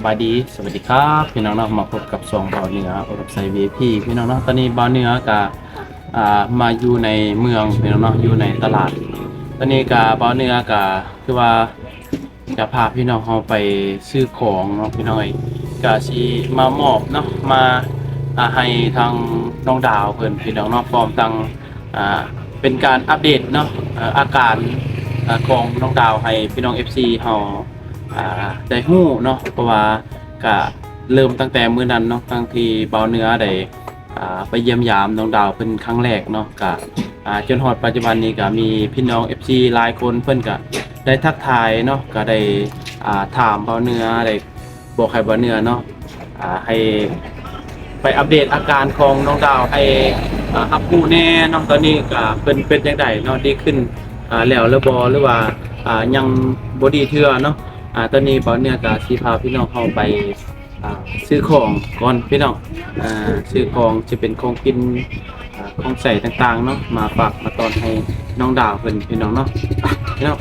สบายดี สวัสดีครับ พี่น้องเนาะมาพบกับสองเบาเหนืออรับไซวีพี่พี่น้องเนาะตอนนี้เบาเหนือกับอ่ามาอยู่ในเมืองพี่น้องเนาะอยู่ในตลาด ตอนนี้กับเบาเหนือกับคือว่าจะพาพี่น้องเราไปซื้อของเนาะพี่น้อยก็สิมามอบเนาะมาอ่าให้ทางน้องดาวเพิ่อนพี่น้องเนาะพร้อมทั้งอ่าเป็นการอัปเดตเนาะอาการของน้องดาวให้พี่น้อง FC เฮา อ่าได้ฮู้เนาะเพราะว่าก็เริ่มตั้งแต่มื้อนั้นเนาะตั้งที่เบาเนื้อได้อ่าไปเยี่ยมยามน้องดาวเป็นครั้งแรกเนาะก็อ่าจนฮอดปัจจุบันนี้ก็มีพี่น้อง FC หลายคนเพิ่นก็ได้ทักทายเนาะก็ได้อ่าถามเบาเนื้อได้บอกให้เบาเนื้อเนาะอ่าให้ไปอัปเดตอาการของน้องดาวให้อ่ารับรู้แน่เนาะตอนนี้ก็เป็นเป็นจังไดเนาะดีขึ้นอ่าแล้วหรือบ่หรือว่าอ่ายังบ่ดีเทื่อเนาะ อ่าตอนนี้บอสเนี่ยก็สิพาพี่น้องเข้าไปอ่าซื้อของก่อนพี่น้องอ่าซื้อของจะเป็นของกินอ่าของใส่ต่างๆเนาะมาฝากมาตอนให้น้องดาวเพิ่นพี่น้องเนาะพี่น้อง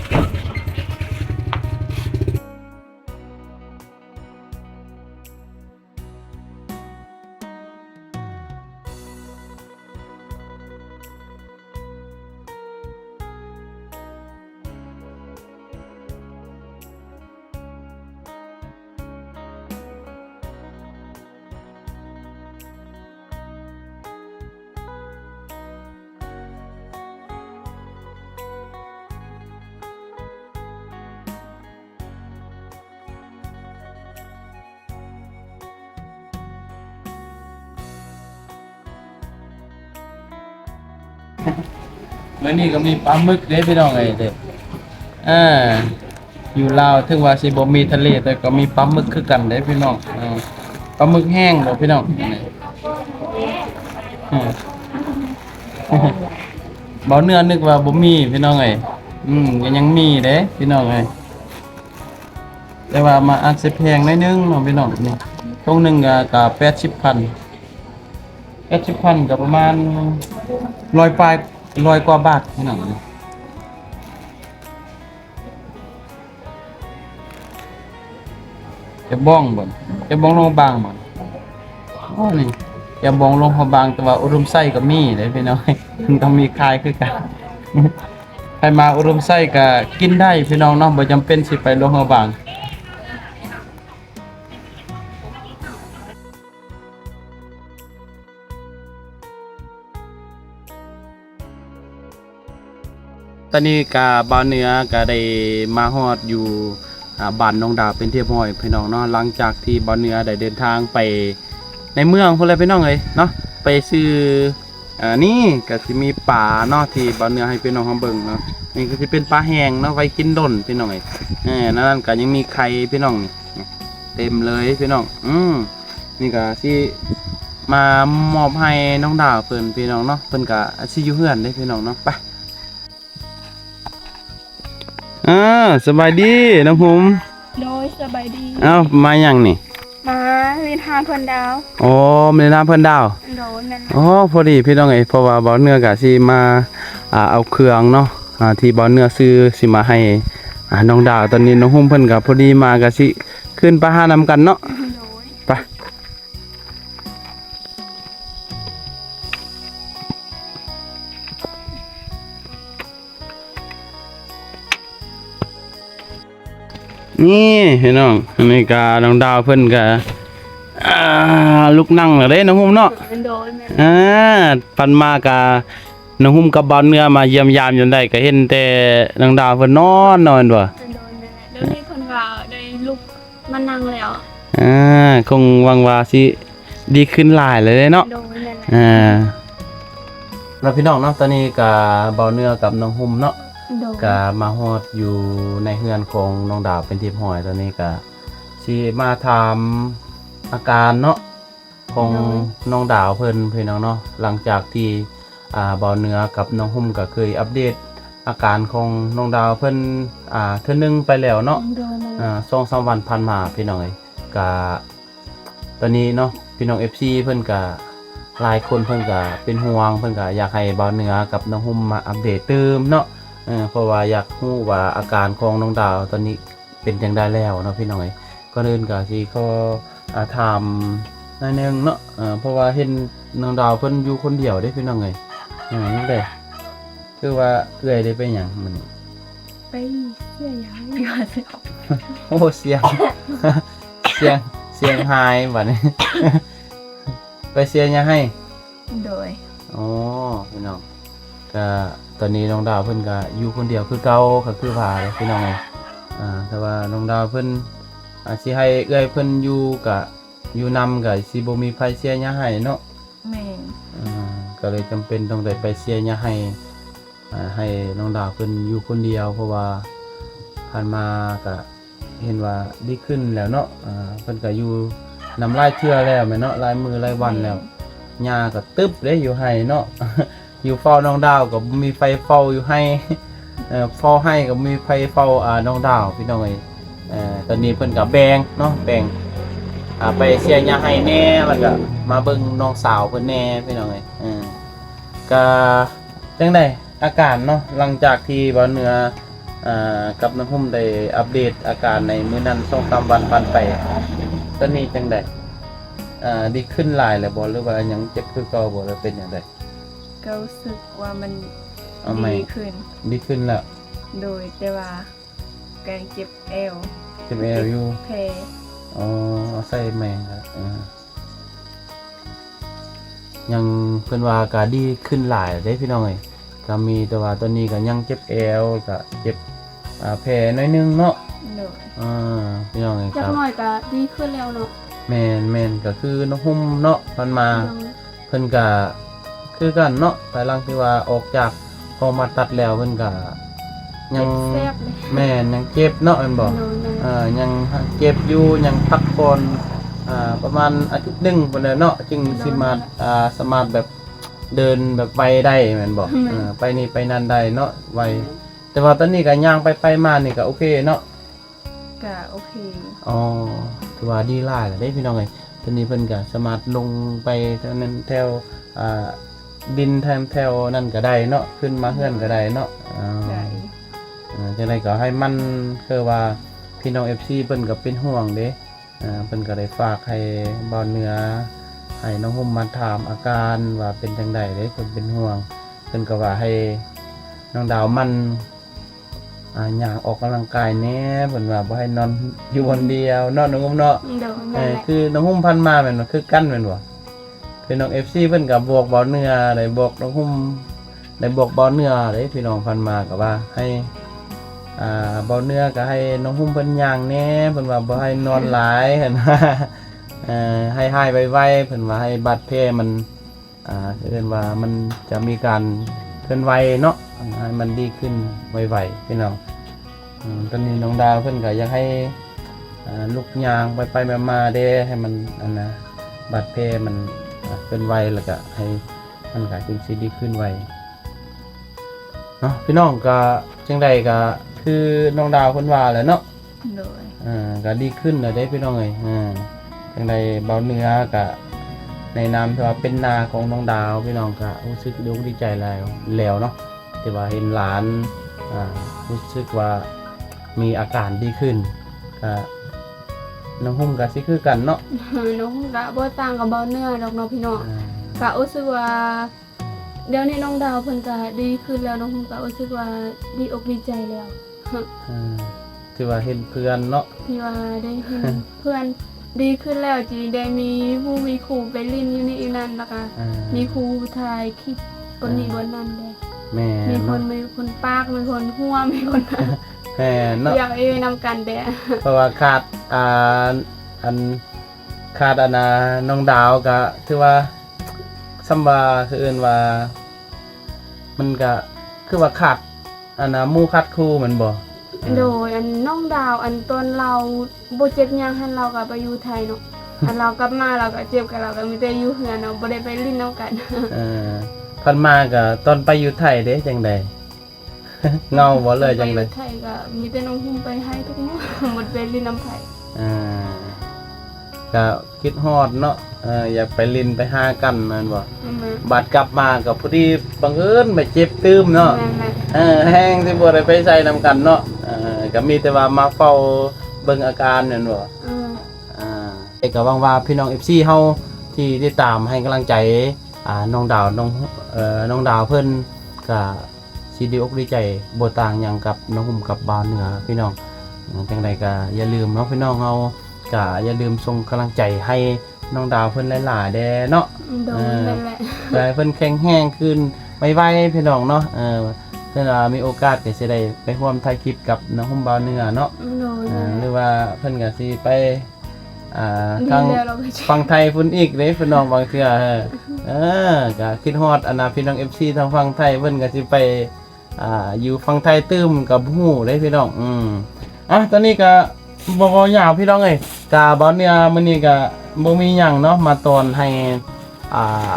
มื้อนี้ก็มีปลาหมึกเด้พี่น้องเอ้เด้อ่าอยู่ลาวถึงว่าสิบ่มีทะเลแต่ก็มีปลาหมึกคือกันเด้พี่น้องอ่าปลาหมึกแห้งเด้อพี่น้องนี่อ่าเบาเนื้อนึกว่าบ่มีพี่น้องเอ้อืมก็ยังมีเด้พี่น้องเอ้แต่ว่ามาอัดสิแพงหนิดนึงเนาะพี่น้องนี่ตรงหนึงก็ก็80,000 80,000ก็ประมาณ 100ปลาย100กว่าบาทพี่น้องนี่จะบ้องบ่นจะบ้องลงบางบ่นอ๋อนี่จะบ้องลงพอบางแต่ว่าอุดมไส้ก็มีเด้พี่น้องมันต้องมีคายคือกันใครมาอุดมไส้ก็กินได้พี่น้องเนาะบ่จำเป็นสิไปลงพอบาง อนนี้กาบาวเหนือก็ได้มาฮอดอยู่บ้านน้องดาวเป็นเรียบร้อยพี่น้องเนาะหลังจากที่บาวเหนือได้เดินทางไปในเมืองพุ่นเลยพี่น้องเอ้ยเนาะไปซื้ออ่านี่ก็สิมีป่าเนาะที่บาวเหนือให้พี่น้องเฮาเบิ่งเนาะนี่ก็สิเป็นปลาแห้งเนาะไว้กินดนพี่น้องเอ้ยเออนั่นก็ยังมีไข่พี่น้องนี่เต็มเลยพี่น้องอืมนี่ก็สิมามอบให้น้องดาวเพิ่นพี่น้องเนาะเพิ่นก็สิอยู่เฮือนเด้พี่น้องเนาะไป อ่าสบายดีน้องหุมโดยสบายดีเอ้ามาอย่างนี่มาวินทานเพิ่นดาวโอ้ไม่ได้น้ำเพิ่นดาวโดยแม่นอ๋อพอดีพี่น้องเอ้ยเพราะว่าบ่าวเนื้อกะสิมาอ่าเอาเครื่องเนาะอ่าที่บ่าวเนื้อซื้อสิมาให้อ่าน้องดาวตอนนี้น้องหุมเพิ่นก็พอดีมากะสิขึ้นไปหานำกันเนาะโนี่พี่น้องอันนี้ก็น้องดาวเพิ่นก็อ่าลุกนั่งแล้วเด้น้องหุมเนาะโดยแม่นอ่าปันมากะน้องหุ้มกับบอลเนื้อมาเยี่ยมยามจนได้ก็เห็นแต่นางดาวเพิ่นนอนนอนบ่โดยแม่นเดี๋ยวนี้เพิ่นว่าได้ลุกมานั่งแล้วอ่าคงหวังว่าสิดีขึ้นหลายเลยเด้เนาะโดยแม่นอ่าแล้วพี่น้องเนาะตอนนี้ก็เบาเนื้อกับน้องหุ้มเนาะ โดยก็มาฮอดอยู่ในเฮือนของน้องดาวเป็นทีมหอยตอนนี้ก็สิมาถามอาการเนาะของน้องดาวเพิ่นพี่น้องเนาะหลังจากที่อ่าเบาเนื้อกับน้องหุ้มก็เคยอัปเดตอาการของน้องดาวเพิ่นอ่าเทื่อนึงไปแล้วเนาะโดยแม่นอ่าสองสามวันผ่านมาพี่น้องเอ้ยก็ตอนนี้เนาะพี่น้อง FC เพิ่นก็หลายคนเพิ่นก็เป็นห่วงเพิ่นก็อยากให้เบาเนื้อกับน้องหุ้มมาอัปเดตเติมเนาะ เออเพราะว่าอยากรู้ว่าอาการของน้องดาวตอนนี้เป็นจังได้แล้วเนาะพี่น้องเอ้ยก็ก็เดินก็สิขออ่าถามหนอยหนึงเนาะเอ่อเพราะว่าเห็นน้องดาวเพิ่นอยู่คนเดียวเด้พี่น้องเอ้ยยังไงจังได๋คือว่าเอื้อยได้ไปหยังมันไปเสียย้ายดีกว่าสิโอ้เสียงเสียงเสียงหายบัดนี้ไปเสียงยังให้โดยอ๋อพี่น้องก็ ตอนนี้น้องดาวเพิ่นก็อยู่คนเดียวคือเก่าก็คือว่าเลยพี่น้องเอ้ยอ่าแต่ว่าน้องดาวเพิ่นอาจสิให้เอื้อยเพิ่นอยู่ก็อยู่นำก็สิบ่มีไผเสียหยังให้เนาะแม่นอ่าก็เลยจำเป็นต้องได้ไปเสียหยังให้อ่าให้น้องดาวเพิ่นอยู่คนเดียว เพราะว่าผ่านมาก็เห็นว่าดีขึ้นแล้วเนาะอ่าเพิ่นก็อยู่นำลายเทื่อแล้วแม่นเนาะลายมือลายวันแล้วหญ้าก็ตึบเด้อยู่ให้เนาะ อยู่เฝ้าน้องดาวก็บ่มีไฟเฝ้าอยู่ให้เอ่อเฝ้าให้ก็บ่มีไฟเฝ้าอ่าน้องดาวพี่น้องเอ้ยเออตอนนี้เพิ่นก็แบงเนาะแบงไปเสียหญ้าให้แน่แล้วก็มาเบิ่งน้องสาวเพิ่นแน่พี่น้องเอ้ยเออก็จังไดอาการเนาะหลังจากที่บ่าวเหนืออ่ากับน้องหุ่มได้อัปเดตอาการในมื้อนั้น2-3วันผ่านไป ตอนนี้จังไดอ่าดีขึ้นหลายแล้วบ่หรือว่ายังเจ็บคือเก่าบ่หรือเป็นอย่างไร ก็รู้สึกว่ามันเอาใหม่ดีขึ้น ดีขึ้นแล้วโดยแต่ว่าการเจ็บเอวเจ็บเอวอยู่แผลอ๋อเอาใส่แม่ครับอ่ายังเพิ่นว่าก็ดีขึ้นหลายเด้พี่น้องเอ้ยก็มีแต่ว่าตอนนี้ก็ยังเจ็บเอวก็เจ็บอ่าแผลน้อยนึงเนาะโดยอ่าพี่น้องเอ้ยจัคกรับ หน่อยก็ดีขึ้นแล้วเนาะแม่นแม่นก็คือน้องหุ้มเนาะมันมาโดยเพิ่นก็ คือกันเนาะภายหลังที่ว่าออกจากพอมาตัดแล้วเพิ่นก็ยังแซ่บเลยแม่นยังเจ็บเนาะแม่นบ่โดยนะอ่ายังเจ็บอยู่ยังพักผ่อนอ่าประมาณอาทิตย์หนึงพุ่นแหละเนาะจึงสิมาอ่าสามารถแบบเดินแบบไปได้แม่นบ่อ่าไปนี่ไปนั่นได้เนาะไวแต่ว่าตอนนี้ก็ย่างไปไปมานี่ก็โอเคเนาะก็โอเคอ๋อถือว่าดีหลายแล้วเด้พี่น้องเอ้ยตอนนี้เพิ่นก็สามารถลงไปแถวนั้นแถวอ่า ดินแถวแถวนั่นก็ได้เนาะขึ้นมาเฮือนก็ได้เนาะอ่าได้อ่าจังไดก็ให้มันคือว่าพี่น้อง FC เพิ่นก็เป็นห่วงเด้อ่าเพิ่นก็ได้ฝากให้บ่าวเหนือให้น้องหุ่มมาถามอาการว่าเป็นจังไดเด้เพิ่นเป็นห่วงเพิ่นก็ว่าให้น้องดาวมันอ่าย่างออกกำลังกายแหน่เพิ่นว่าบ่ให้นอนอยู่คนเดียวเนาะน้องหุ่มเนาะโดยเอนั่นอแหละคือน้องหุ่มพันมาแม่นบ่คือกันแม่นบ่ คือน้อง FC เพิ่นก็บอกบ่าเนื้อได้บอกน้องหุ่มได้บอกบ่าเนื้อเด้พี่น้องพันมาก็ว่าให้อ่าเบาเนื้อก็ให้น้องหุ้มเพิ่นย่างแน่เพิ่นว่าบ่ให้นอนหลายเห็นว่าเอ่อให้หายไวๆเพิ่นว่าให้บาดแผลมันอ่าเรียกว่ามันจะมีการเคลื่อนไหวเนาะให้มันดีขึ้นไวๆพี่น้องตอนนี้น้องดาวเพิ่นก็อยากให้ลูกยางไปไปๆมาๆเด้ให้มันอันนะบาดแผลมัน เคลื่อนไหวแล้วก็ให้มันก็จึงสิดีขึ้นไวเนาะพี่น้องก็จังใดก็คือน้องดาวเพิ่นว่าแหล้วเนาะโดยอ่าก็ดีขึ้นแล้วเด้พี่น้องเอ้ยอ่าจังใดเบาเนื้อก็ในนามที่ว่าเป็นนาของน้องดาวพี่น้องก็รู้สึกดีอกดีใจแล้วแล้วเนาะที่ว่าเห็นหลานอ่ารู้สึกว่ามีอาการดีขึ้นก็ น้องหุ้มก็สิคือกันเนาะน้องก็บ่ต่างกับเบาเนื้อดอกเนาะพี่น้องอ่าก็รู้สึกว่าเดี๋ยวนี้น้องดาวเพิ่นก็ดีขึ้นแล้วน้องก็รู้สึกว่าดีอกดีใจแล้วอ่าที่ว่าเห็นเพื่อนเนาะที่ว่าได้เห็นเพื่อนดีขึ้นแล้วจีได้มีผู้มีครูไปเลินอยู่ในอีนั่นแล้วก็อ่ามีครูถ่ายคลิปบนนี้บนนั้นเลยแม่มีคนเนาะมีคนปากมีคนหัวมีคน แม่เนาะอยากเอ้ยนำกันแดะเพราะว่าขาดอ่าอันขาดอันน่ะน้องดาวก็ถือว่าซัมบาคือเอื่นว่า มันก็คือว่าขาดอันน่ะหมู่ขาดครูแมันบ่โดยอันน้องดาวอันตอนเราบ่เจ็บหยังหันเราก็ไปอยู่ไทยเนาะอันเรากลับมาเราก็เจ็บกับเราก็มีแต่อยู่เฮือนเนาะบ่ได้ไปลิ้นน้ำกันเออพันมาก็ตอนไปอยู่ไทยเด้จังใด เงาบ่เลยจังไปไดอยู่ไทยก็มีแต่น้องหุ่มไปให้ทุกมื้อหมดไปลิ้นน้ำไผอ่าก็คิดฮอดเนาะเอออยากไปลินไปหากันแม่นบ่นั่นแหละบัดกลับมาก็พอดีบังเอิญไปเจ็บตืมเนาะนั่นแหละเออแห้งที่บ่ได้ไปใส่นำกันเนาะเออก็มีแต่ว่ามาเฝ้าเบิ่งอาการนั่นบ่เออเอกก็หวังว่าพี่น้อง FC เฮาที่ติดตามให้กำลังใจอ่าน้องดาวน้องเอ่อน้องดาวเพิ่นก็ สิดีอกดีใจบ่ต่างหยังกับน้องหุ่มกับบ่าวเหนือพี่น้องอืมจังใดก็อย่าลืมเนาะพี่น้องเฮาก็อย่าลืมส่งกำลังใจให้น้องดาวเพิ่นหลายๆแด่เนาะโดนนั่นแหละเพื่อให้เพิ่นแข็งแรงขึ้นไวๆพี่น้องเนาะเออเพื่อว่ามีโอกาสก็สิได้ไปร่วมถ่ายคลิปกับน้องหุ่มบ่าวเหนือเนาะโดนอ่าหรือว่าเพิ่นก็สิไปอ่าดีทาง แล้วเราก็ช่วย ฟังไทยพุ่นอีกเด้พี่น้องบางเทื่อเออเออก็คิดฮอดอันน่ะพี่น้อง FC ทางฝั่งไทยเพิ่นก็สิไป อ่าอยู่ฝั่งไทยตื้มกับฮู้เด้พี่น้องอืมอะตอนนี้ก็บ่บ่ยาวพี่น้องเอ้ยกะบ่เนี่ยมื้อนี้ก็บ่มีหยังเนาะมาตอนให้อ่า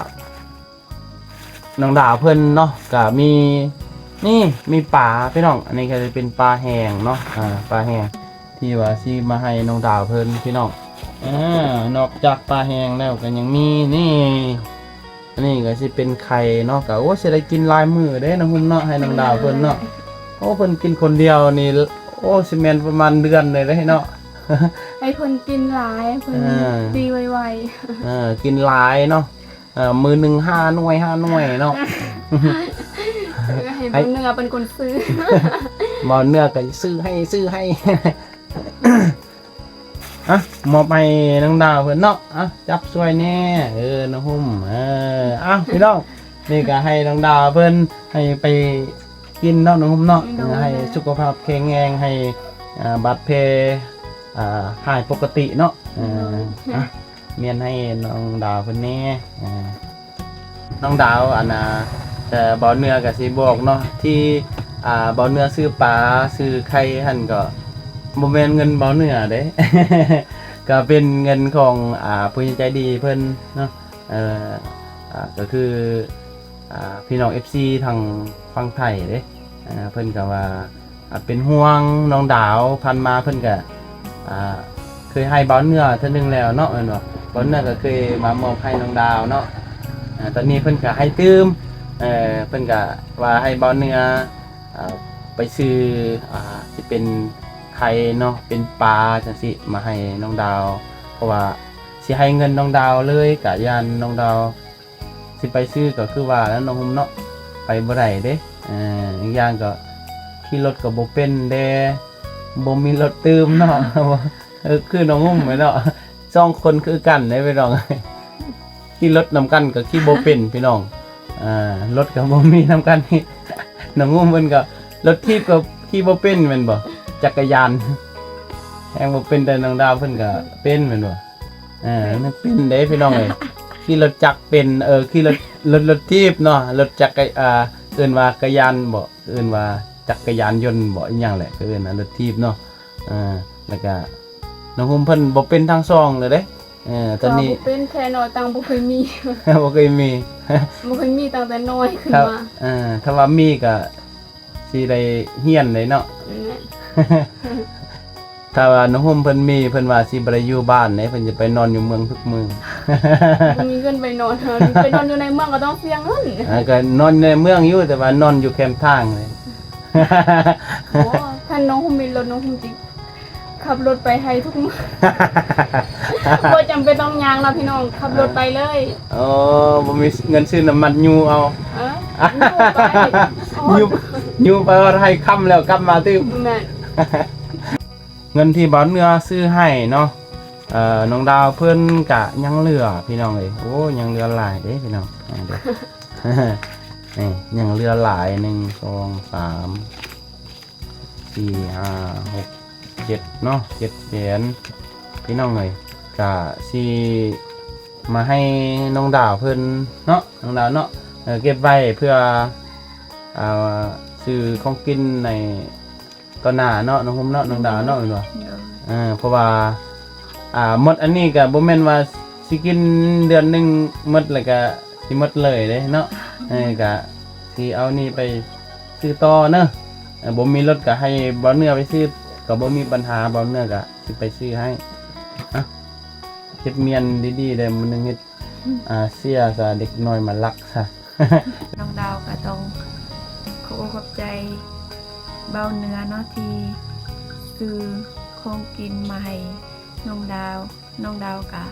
น้องดาวเพิ่นเนาะก็มีนี่มีปลาพี่น้อง อันนี้ก็จะเป็นปลาแห้งเนาะอ่าปลาแห้งที่ว่าสิมาให้น้องดาวเพิ่นพี่น้องอ่านอกจากปลาแห้งแล้วก็ยังมีนี่ นนี้ก็สิเป็นไข่เนาะก็โอ้สิได้กินหลายมื้อเด้น้องหุ่นเนาะให้น้องดาวเพิ่นเนาะโอ้เพิ่นกินคนเดียวนี่โอ้สิแม่นประมาณเดือนเลยเด้เนาะให้เพิ่นกินหลายให้เพิ่นอ่าดีไวเออกินหลายเนาะเออมื้อหนึงห้าหน่วยห้าหน่วยเนาะๆแล้วก็ให้เพิ่นเนื้อเป็นคนซื้อบ่เนื้อก็ซื้อให้ซื้อให้ อะมอบให้น้องดาวเพิ่นเนาะอะจับช่วยแน่เออน้องหุ่มเอออะพี่น้องนี่ก็ให้น้องดาวเพิ่นให้ไปกินเนาะน้องหุ่มเนาะโดนให้สุขภาพแข็งแรงให้อ่าบัตรเพอ่าหายปกติเนาะเอออะเมียนให้น้องดาวเพิ่นแน่อ่าน้องดาวอันน่ะแต่บ่อเนื้อก็สิบอกเนาะที่อ่าบ่อเนื้อซื้อปลาซื้อไข่หั่นก็ บ่แม่นเงินเบ่อเนื้อเด้ ก็เป็นเงินของอ่าผู้ใหญ่ใจดีเพิ่นเนาะเอ่ออ่าก็คืออ่าพี่น้อง FC ทางฝั่งไทยเด้อ่าเพิ่นก็ว่าอ่าเป็นห่วงน้องดาวพันมาเพิ่นก็อ่าเคยให้เบาเหนือเท่านึงแล้วเนาะแม่นบ่เบาเนื้อก็เคยมามอบให้น้องดาวเนาะอ่าตอนนี้เพิ่นก็ให้ตืมเอ่อเพิ่นก็ว่าให้เบาเหนืออ่าไปซื้ออ่าสิเป็น ไข่เนาะเป็นปลาจังซี่มาให้น้องดาว เพราะว่าสิให้เงินน้องดาวเลยกะยานน้องดาว สิไปซื้อก็คือว่าแล้วน้องหุ่มเนาะไปบ่ได้เด้อ่าอีกอย่างก็ขี่รถก็บ่เป็นเด้บ่มีรถตืมเนาะเออคือน้องหุ่มไปเนาะสองคนคือกันได้พี่น้องขี่รถนำกันก็ขี่บ่เป็นพี่น้องอ่ารถก็บ่มีนำกันนี่น้องหุ่มเพิ่นก็รถทีบก็ขี่บ่เป็นแม่นบ่ จักรยานแฮงบ่เป็นแต่น้องดาวเพิ่นก็เป็นแม่นบ่อ่ามันเป็นเด้พี่น้องเอ้ยขี่รถจักรเป็นเออขี่รถรถรถทีบเนาะรถจักรอ่าเอิ้นว่ากระยานบ่เอิ้นว่าจักรยานยนต์บ่อีหยังแหละก็เอิ้นว่ารถทีบเนาะอ่าแล้วก็น้องหุ่มเพิ่นบ่เป็นทางซองเลยเด้เออตอนนี้ก็บ่เป็นแค่น้อยตังบ่เคยมีบ่เคยมีบ่เคยมีตั้งแต่น้อยขึ้นครับมาอ่าถ้าว่ามีก็สิได้เฮียนเลยเนาะเนี่ย ถ้าว่าน้องหุ่มเพิ่นมีเพิ่นว่าสิบ่ได้อยู่บ้านเด้เพิ่นจะไปนอนอยู่เมืองทุกมื้อบ่มีเงินไปนอนไปนอนอยู่ในเมืองก็ต้องเสียเงินอ่าก็นอนในเมืองอยู่แต่ว่านอนอยู่แคมป์ทางเลยโอ้ท่านน้องคงมีรถน้องคงจิขับรถไปให้ทุกมื้อบ่จำเป็นต้องยางนะพี่น้องขับรถไปเลยโอ้บ่มีเงินซื้อน้ำมันยูเอาเอออยู่ไปยูยูไปว่าให้ค่ำแล้วกลับมาตื้มแม่น เงินที่บ่าวเนื้อซื้อให้เนาะเอ่อน้องดาวเพิ่อนกะยังเหลือพี่น้องเอ้ยโอ้ยังเหลือหลายเด้พี่น้องอ่าเด้นี่ยังเหลือหลายหนึ่งสองสามสี่ห้าหกเจ็ดเนาะเจ็ดเหรียญพี่น้องเลยกะสิมาให้น้องดาวเพิ่อนเนาะน้องดาวเนาะเออเก็บไว้เพื่อเอาซื้อของกินใน ตอนหน้าเนาะน้องผมเนาะน้องดาวเนาะเห็นบ่อ่าเพราะว่า อ่าหมดอันนี้ก็บ่แม่นว่าสิกินเดือนหนึงหมดแล้วก็สิหมดเลยเด้เนาะเออก็สิเอานี่ไปซื้อต่อเนาะเออบ่มีรถก็ให้บ่าวเนื้อไปซื้อก็บ่มีปัญหาบ่าวเนื้อก็สิไปซื้อให้อะเฮ็ดเมียนดีๆเด้มื้อนึงเฮ็ดอ่าเสียซะเด็กน้อยมาลักซะ น้องดาวก็ต้องขอบอกขอบใจ เบาเนื้อเนาะที่ซื้อของกินมาให้น้องดาวน้องดาวกะ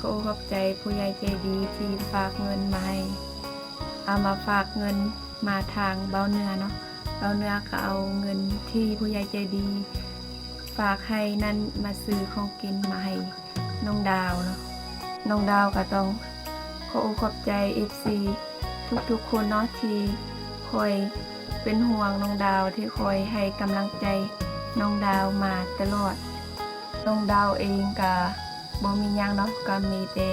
ขอขอบใจผู้ใหญ่ใจดีที่ฝากเงินมาให้เอามาฝากเงินมาทางเบาเนื้อเนาะเบาเนื้อก็เอาเงินที่ผู้ใหญ่ใจดี ฝากให้นั่นมาซื้อของกินมาให้น้องดาวเนาะน้องดาวก็ต้องขอขอบใจ FC ทุกๆคนเนาะที่คอย เป็นห่วงน้องดาวที่คอยให้กำลังใจน้องดาวมาตลอด น้องดาวเองก็บ่มียังเนาะก็มีแต่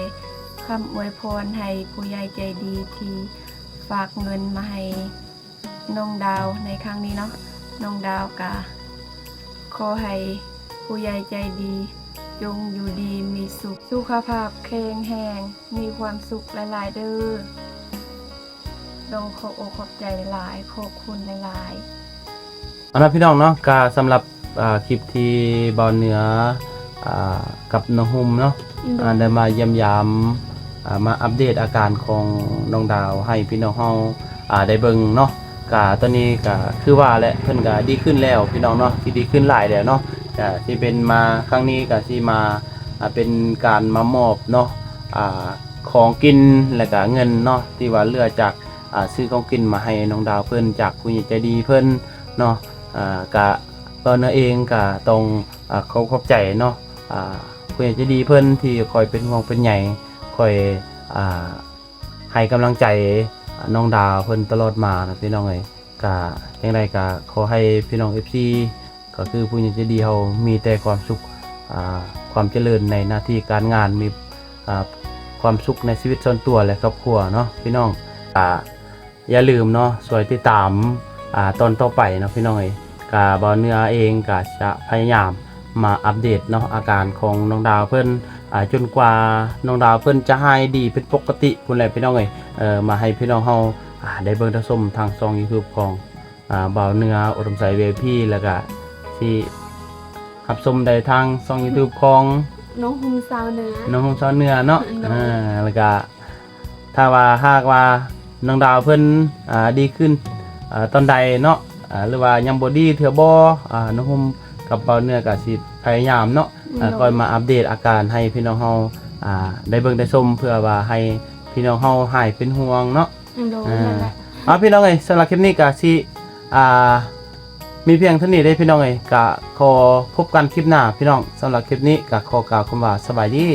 คำอวยพรให้ผู้ใหญ่ใจดีที่ฝากเงินมาให้น้องดาวในครั้งนี้เนาะน้องดาวก็ขอให้ผู้ใหญ่ใจดี จงอยู่ดีมีสุข สุขภาพแข็งแรงมีความสุขหลายๆเด้อ ต้องขอบอกขอบใจหลายๆขอบคุณหลายๆเอาละพี่น้องเนาะก็สำหรับอ่าคลิปที่บอลเหนืออ่ากับน้องฮุมเนาะอ่าได้มาเยี่ยมยามอ่ามาอัปเดตอาการของน้องดาวให้พี่น้องเฮาอ่าได้เบิ่งเนาะกะตอนนี้ก็คือว่าแหละเพิ่นก็ดีขึ้นแล้วพี่น้องเนาะที่ดีขึ้นหลายแล้วเนาะอ่าที่เป็นมาครั้งนี้ก็สิมาอ่าเป็นการมามอบเนาะอ่าของกินและก็เงินเนาะที่ว่าเหลือจากอ่า ซื้อของกินมาให้น้องดาวเพิ่นจากผู้ใหญ่ใจดีเพิ่นเนาะอ่ากะตอนนั้นเองก็ต้องอ่าขอขอบใจเนาะอ่าผู้ใหญ่ใจดีเพิ่นที่คอยเป็นห่วงเป็นใหญ่คอยอ่าให้กำลังใจน้องดาวเพิ่นตลอดมานะพี่น้องเอ้ยก็จังไดก็ขอให้พี่น้อง FC ก็คือผู้ใหญ่ใจดีเฮามีแต่ความสุขอ่าความเจริญในหน้าที่การงานมีอ่าความสุขในชีวิตส่วนตัวและครอบครัวเนาะพี่น้องอ่า อย่าลืมเนาะสวยติดตามอ่าตอนต่อไปเนาะพี่น้องเอ้ยกาบ่เนื้อเองก็จะพยายามมาอัปเดตเนาะอาการของน้องดาวเพิ่นอ่าจนกว่าน้องดาวเพิ่นจะหายดีเป็นปกติพุ่นแหละพี่น้องเอ้ยเอ่อมาให้พี่น้องเฮาอ่าได้เบิ่งได้ชมทางช่อง YouTube ของอ่าบ่าวเนื้ออุดมใส VIP แล้วก็ที่รับชมได้ทางช่อง YouTube ของน้องฮุมซาวเหนือน้องหงซ้อนเนื้อเนาะเนาะอ่าแล้วก็ถ้าว่าหากว่า น้องดาวเพิ่นอ่าดีขึ้นอ่าตอนใดเนาะอ่าหรือว่ายังบ่ดีเทื่อบ่อ่าน้องหมกับบ่าวเนื้อก็สิพยายามเนาะอ่าคอยมาอัปเดตอาการให้พี่น้องเฮาอ่าได้เบิ่งได้ชมเพื่อว่าให้พี่น้องเฮาหายเป็นห่วงเนาะโดนอ่านั่นแหละเอาพี่น้องเอ้ยสำหรับคลิปนี้ก็สิอ่ามีเพียงเท่านี้ได้พี่น้องเอ้ยก็ขอพบกันคลิปหน้าพี่น้องสำหรับคลิปนี้ก็ขอกล่าวคำว่าสบายดี